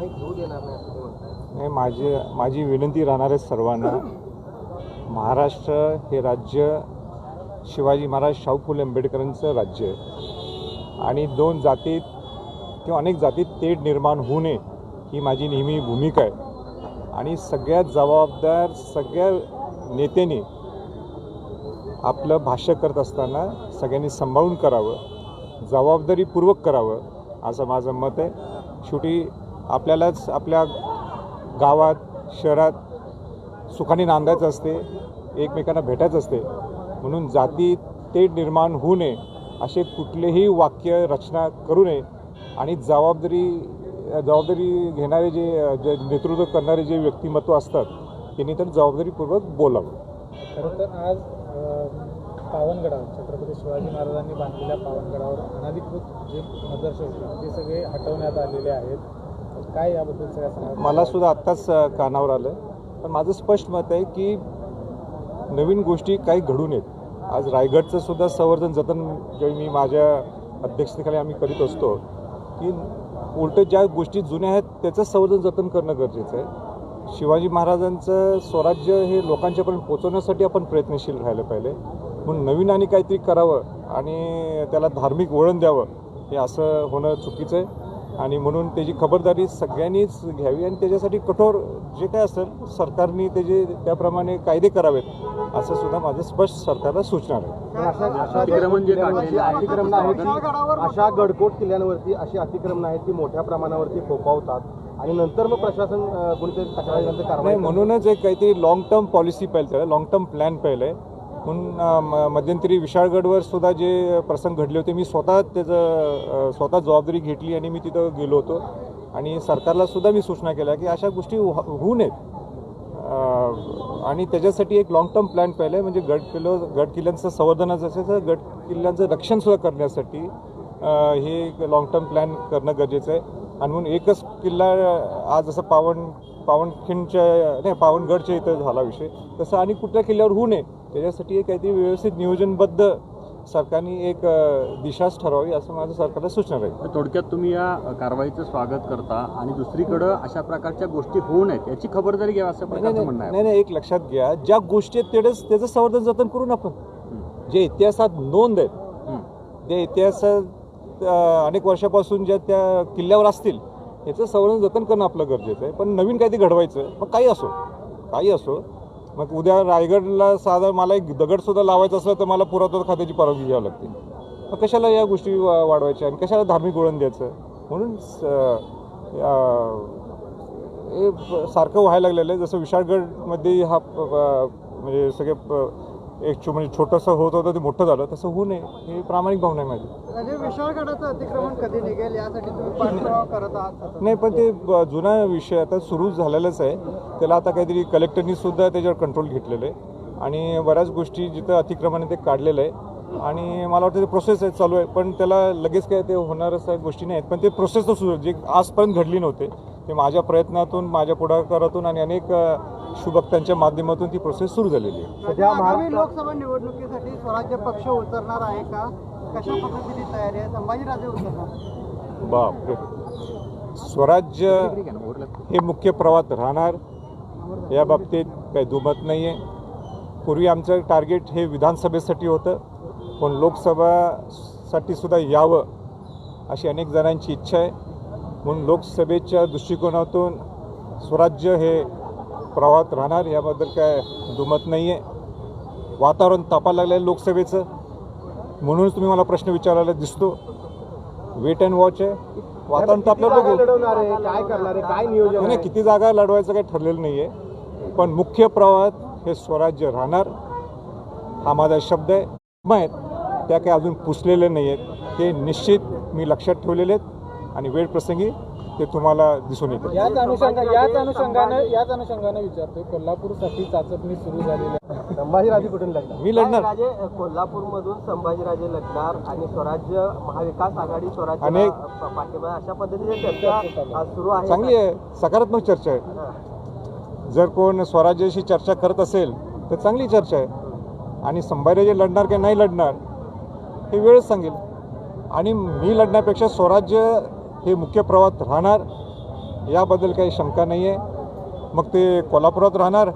नाही घेऊ देणार नाही असं ते नाही माझी माझी विनंती राहणार आहे सर्वांना. महाराष्ट्र हे राज्य शिवाजी महाराज शाहू फुले आंबेडकरांचं राज्य आहे. आणि दोन जातीत किंवा अनेक जातीत तेढ निर्माण होऊ नये ही माझी नेहमी भूमिका आहे. आणि सगळ्यात जबाबदार सगळ्या नेत्यांनी आपलं भाष्य करत असताना सगळ्यांनी सांभाळून करावं जबाबदारीपूर्वक करावं असं माझं मत आहे. शेवटी आपल्यालाच आपल्या गावात शहरात सुखाने नांदायचं असते एकमेकांना भेटायचं असते. म्हणून जाती ते निर्माण होऊ नये असे कुठलेही वाक्य रचना करू नये. आणि जबाबदारी जबाबदारी घेणारे जे जे नेतृत्व करणारे जे व्यक्तिमत्व असतात त्यांनी तर जबाबदारीपूर्वक बोलावं. खरं तर आज पावनगडा पावनगडावर छत्रपती शिवाजी महाराजांनी बांधलेल्या पावनगडावर अनधिकृत जे मदरसे होते ते सगळे हटवण्यात आलेले आहेत. काय याबद्दल सगळ्या मला सुद्धा आत्ताच कानावर आलं. पण माझं स्पष्ट मत आहे की नवीन गोष्टी काही घडू नयेत. आज रायगडचं सुद्धा संवर्धन जतन जे मी माझ्या अध्यक्षतेखाली आम्ही करीत असतो की उलट ज्या गोष्टी जुन्या आहेत त्याचं संवर्धन जतन करणं गरजेचं आहे. शिवाजी महाराजांचं स्वराज्य हे लोकांच्यापर्यंत पोचवण्यासाठी आपण प्रयत्नशील राहिलं पाहिजे. म्हणून नवीन आणि काहीतरी करावं आणि त्याला धार्मिक वळण द्यावं हे असं होणं चुकीचं आहे. आणि म्हणून त्याची खबरदारी सगळ्यांनीच घ्यावी आणि त्याच्यासाठी कठोर जे काय असेल सरकारने त्याचे त्याप्रमाणे कायदे करावेत असं सुद्धा माझं स्पष्ट सरकारला सूचना आहे अशा गडकोट किल्ल्यांवरती अशी अतिक्रमण आहेत ती मोठ्या प्रमाणावरती फोफावतात आणि नंतर मग प्रशासन कोणीतरी तक्रारीनंतर कारवाई. म्हणूनच एक काहीतरी लॉंग टर्म पॉलिसी पाहिजे त्याला लॉंग टर्म प्लॅन पाहिलं आहे म्हणून म- मध्यंतरी विशाळगडवर सुद्धा जे प्रसंग घडले होते मी स्वतः त्याचं स्वतः जबाबदारी घेतली आणि मी तिथं गेलो होतो. आणि सरकारला सुद्धा मी सूचना केल्या की अशा गोष्टी हो, होऊ नयेत. आणि त्याच्यासाठी एक लॉंग टर्म प्लॅन पाहिलं आहे म्हणजे गड किल्लो गड किल्ल्यांचं संवर्धनाचं असेल तर गड किल्ल्यांचं रक्षणसुद्धा करण्यासाठी हे एक लॉंग टर्म प्लॅन करणं गरजेचं आहे. आणि म्हणून एकच किल्ला आज जसं पावन पावनखिंडच्या नाही पावनगडच्या इथं झाला विषय तसं आणि कुठल्या किल्ल्यावर होऊ नये त्याच्यासाठी एक काहीतरी व्यवस्थित नियोजनबद्ध सरकारने एक दिशाच ठरवावी असं माझं सरकारला सूचना राहील थोडक्यात तुम्ही या कारवाईचं स्वागत करता आणि दुसरीकडं अशा प्रकारच्या गोष्टी होऊ नयेत याची खबरदारी घ्यावी असं म्हणणं नाही नाही, एक लक्षात घ्या ज्या गोष्टी आहेत तेवढंच त्याचं संवर्धन जतन करून आपण. जे इतिहासात नोंद आहेत. त्या इतिहासात अनेक वर्षापासून ज्या त्या किल्ल्यावर असतील याचं संवर्धन जतन करणं आपलं गरजेचं आहे. पण नवीन काहीतरी घडवायचं? मग काही असो. काही असो. मग उद्या रायगडला साधा मला एक दगडसुद्धा लावायचं असलं तर मला पुरातत्व खात्याची परवानगी घ्यावी लागते. मग कशाला या गोष्टी वा- वाढवायच्या? आणि कशाला धार्मिक वळण द्यायचं? म्हणून स- हे सारखं व्हायला लागलेलं आहे. जसं विशाळगडमध्ये हा प- म्हणजे सगळे प- एक छो- म्हणजे छोटंसं होत होतं ते मोठं झालं. तसं होऊ नये. हे प्रामाणिक भावना आहे माझी. म्हणजे विशाळगडाचं अतिक्रमण कधी निघेल यासाठी तुम्ही करत आहात नाही पण ते जुना विषय आता सुरू झालेलाच आहे. त्याला आता काहीतरी कलेक्टरनी सुद्धा त्याच्यावर कंट्रोल घेतलेलं आहे. आणि बऱ्याच गोष्टी जिथं अतिक्रमण ते काढलेलं आहे. आणि मला वाटतं ते प्रोसेस आहे चालू आहे. पण त्याला लगेच काय ते होणारच गोष्टी नाहीत. पण ते प्रोसेस तर सुरू जे आजपर्यंत घडली नव्हते ते माझ्या प्रयत्नातून माझ्या पुढाकारातून आणि अनेक शुभक्तांच्या माध्यमातून ती प्रोसेस सुरू झालेली आहे. सध्या आगामी लोकसभा निवडणुकीसाठी स्वराज्य पक्ष उतरणार आहे का? कशा पद्धतीची तयारी आहे? संभाजीराजे उतरणार बापरे स्वराज्य हे मुख्य प्रवाहात राहणार या बाबतीत काही दुमत नाही आहे पूर्वी आमचं टार्गेट हे विधानसभेसाठी होतं पण लोकसभासाठी सुद्धा यावं अशी अनेक जणांची इच्छा आहे. म्हणून लोकसभेच्या दृष्टिकोनातून स्वराज्य हे प्रवाहात राहणार याबद्दल काय दुमत नाही आहे वातावरण तापायला लागलं आहे लोकसभेचं. म्हणूनच तुम्ही मला प्रश्न विचारायला दिसतो. वेट अँड वॉच आहे. वातावरण तापलं बघू. काय करणार आहे? काय नियोजन नाही किती जागा लढवायचं काही ठरलेलं नाही आहे पण मुख्य प्रवाहात हे स्वराज्य राहणार. हा माझा शब्द आहे. माहीत त्या काही अजून पुसलेले नाही आहेत ते निश्चित मी लक्षात ठेवलेले आहेत. आणि वेळ प्रसंगी ते तुम्हाला दिसून येते. याच अनुषंगा याच अनुषंगानं याच अनुषंगानं विचारतोय कोल्हापूरसाठी चाचपणी सुरू झालेली आहे. संभाजीराजे कुठून लढणार? मी लढणार. राजे कोल्हापूरमधून संभाजीराजे लढणार आणि स्वराज्य महाविकास आघाडी स्वराज्य पाठिंबा अशा पद्धतीने चर्चा आज सुरू आहे. चांगली आहे. सकारात्मक चर्चा आहे. जर कोण स्वराज्याशी चर्चा करत असेल तर चांगली चर्चा आहे. आणि संभाजीराजे लढणार की नाही लढणार हे वेळच सांगेल. आणि मी लढण्यापेक्षा स्वराज्य हे मुख्य प्रवाहात राहणार याबद्दल काही शंका नाही आहे मग ते कोल्हापुरात राहणार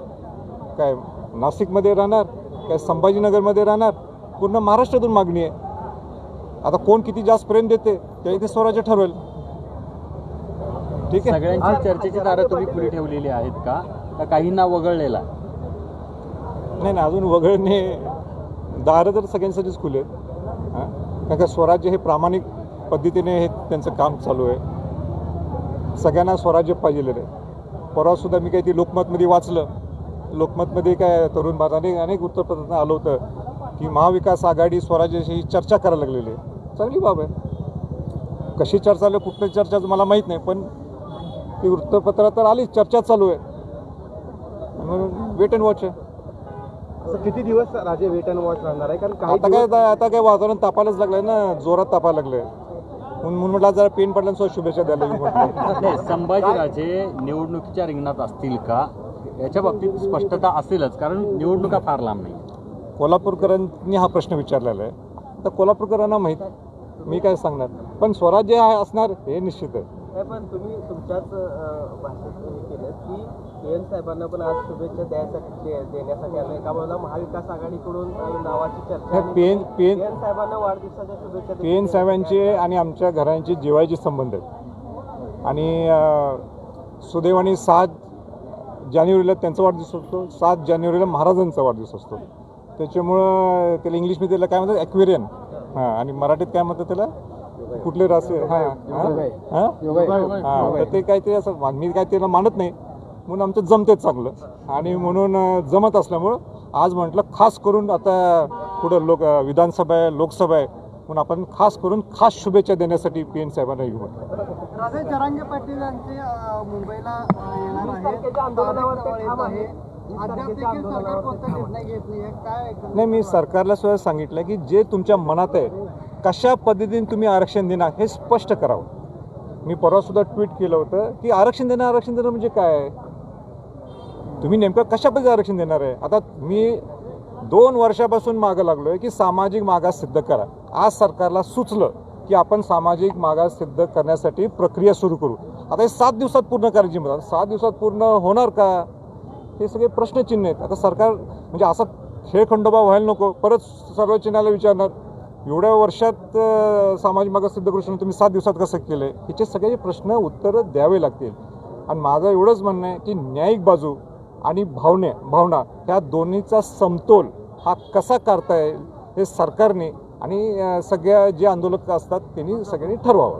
काय नाशिकमध्ये राहणार काय संभाजीनगरमध्ये राहणार पूर्ण महाराष्ट्रातून मागणी आहे. आता कोण किती जास्त प्रेम देते ते इथे स्वराज्य ठरवेल. ठीक आहे? सगळ्यांची चर्चेची दारं तुम्ही खुली ठेवलेली आहेत का? का काहींना वगळलेला? नाही नाही अजून वगळणे दारं तर सगळ्यांसाठीच खुले आहेत. कारण का स्वराज्य हे प्रामाणिक पद्धतीने हे त्यांचं काम चालू आहे. सगळ्यांना स्वराज्य पाहिजे आहे. परवासुद्धा मी काही ती लोकमतमध्ये वाचलं. लोकमतमध्ये काय तरुण भारताने अनेक उत्तरप्रदेशात आलं होतं की महाविकास आघाडी स्वराज्याशी चर्चा करायला लागलेली आहे. चांगली बाब आहे. कशी चर्चा आहे कुठली चर्चा मला माहीत नाही पण ती वृत्तपत्रात तर आली चर्चा चालू आहे. म्हणून वेट अँड वॉच आहे. असं किती दिवस राजे वेट अँड वॉच राहणार आहे? कारण आता काय आता काय वातावरण तापायलाच लागलंय ना जोरात तापायला लागलंय. म्हणून म्हणून म्हटलं जरा पेन पडल्यानं शुभेच्छा द्यायला मी म्हटलं. नाही संभाजीराजे निवडणुकीच्या रिंगणात असतील का? याच्या बाबतीत स्पष्टता असेलच कारण निवडणुका फार लांब नाही कोल्हापूरकरांनी हा प्रश्न विचारलेला आहे. तर कोल्हापूरकरांना माहीत मी काय सांगणार? पण स्वराज्य आहे असणार हे निश्चित आहे. नाही पण तुम्ही तुमच्याच भाषेत हे केलं की के एन साहेबांना पण आज शुभेच्छा द्यायसाठी देण्यासाठी आलं एका बाजूला महाविकास आघाडीकडून नावाची चर्चा पेन पेन के एन साहेबांना वाढदिवसाच्या शुभेच्छा पी एन साहेबांचे आणि आमच्या घरांचे जिवाळ्याचे संबंध आहेत. आणि सुदैवाने सात जानेवारीला त्यांचा वाढदिवस असतो सात जानेवारीला महाराजांचा वाढदिवस असतो. त्याच्यामुळं त्याला इंग्लिशमध्ये त्याला काय म्हणतात ॲक्वेरियन. हां आणि मराठीत काय म्हणतात त्याला? कुठले रासे हां? हां? हां तर ते काय ते असं मी काय त्याला मानत नाही. म्हणून आमचं जमतेच चांगलं. आणि म्हणून अं, जमत असल्यामुळं आज म्हटलं खास करून आता पुढं लोक अं, विधानसभा आहे लोकसभा आहे म्हणून आपण खास करून खास शुभेच्छा देण्यासाठी पी एन साहेबांना घेऊ म्हटलं. राजे जरांगे पाटील यांचे अ, मुंबईला अ, येणार वीस आहे तारखेच्या आंदोलनावर ते तारीख जवळ ठाम येत आहे. आहे. वीस अद्याप तारखेच्या देखील सरकार आंदोलनावर कोणता ते ठाम निर्णय घेत नाहीये काय एकंदरीत नाही मी सरकारला सुद्धा सांगितलं की जे तुमच्या मनात आहे कशा पद्धतीने तुम्ही आरक्षण देणार हे स्पष्ट करावं. मी परवासुद्धा ट्विट केलं होतं की आरक्षण देणं आरक्षण देणं म्हणजे काय? तुम्ही नेमकं कशा पद्धतीने आरक्षण देणार आहे? आता मी दोन वर्षापासून मागं लागलो आहे की सामाजिक मागास सिद्ध करा. आज सरकारला सुचलं की आपण सामाजिक मागास सिद्ध करण्यासाठी प्रक्रिया सुरू करू. आता हे सात दिवसात पूर्ण करायची म्हणतात. सात दिवसात पूर्ण होणार का? हे सगळे प्रश्नचिन्ह आहेत. आता सरकार म्हणजे असा खेळखंडोबा व्हायला नको. परत सर्वोच्च न्यायालय विचारणार. एवढ्या वर्षात सामाजिक मागास सिद्ध करू तुम्ही सात दिवसात कसं केलं ह्याचे सगळे प्रश्न उत्तरं द्यावे लागतील. आणि माझं एवढंच म्हणणं आहे की न्यायिक बाजू आणि भावने भावना ह्या दोन्हीचा समतोल हा कसा करता येईल हे सरकारने आणि सगळ्या जे आंदोलक असतात त्यांनी सगळ्यांनी ठरवावं.